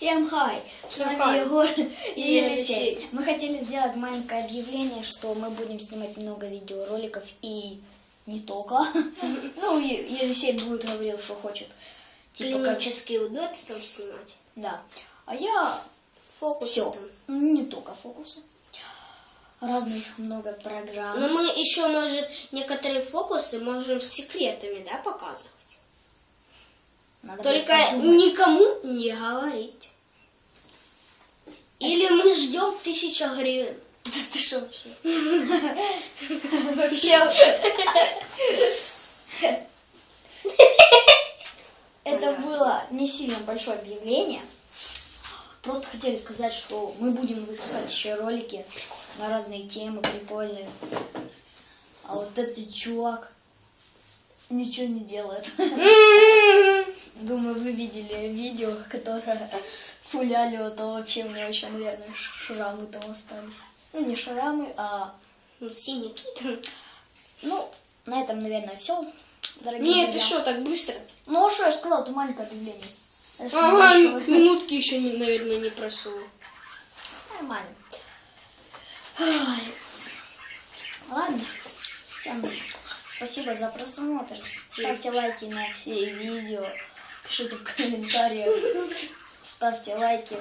Всем хай! С Всем вами хай. Егор и Елисей. Мы хотели сделать маленькое объявление, что мы будем снимать много видеороликов и не только. Ну, Елисей будет говорил, что хочет. Типа как... Клинические удоты там снимать. Да. А я Фокусы все. там. Не только фокусы. Разных много программ. Но мы еще, может, некоторые фокусы можем с секретами, да, показывать. Надо Только никому не говорить. Или мы ждем тысяча гривен. Да ты что вообще? Вообще. Это было не сильно большое объявление. Просто хотели сказать, что мы будем выпускать еще ролики на разные темы прикольные. А вот этот чувак ничего не делает. Видели видео, которое пуляли, а вообще у меня еще, наверное, шрамы там остались. Ну, не шрамы, а... Ну, синяки там. Ну, на этом, наверное, все. Дорогие Нет, ты друзья. что, так быстро? Ну, а что я сказала, это маленькое объявление. Ага, минутки еще, не, наверное, не прошло. Нормально. Ай. Ладно. Всем спасибо за просмотр. Ставьте лайки на все видео. Пишите в комментариях. Ставьте лайки.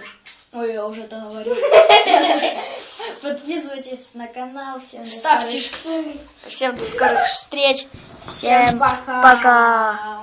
Ой, я уже это говорю. Подписывайтесь на канал. Всем до Ставьте скорых- Всем до скорых встреч. Всем пока. пока.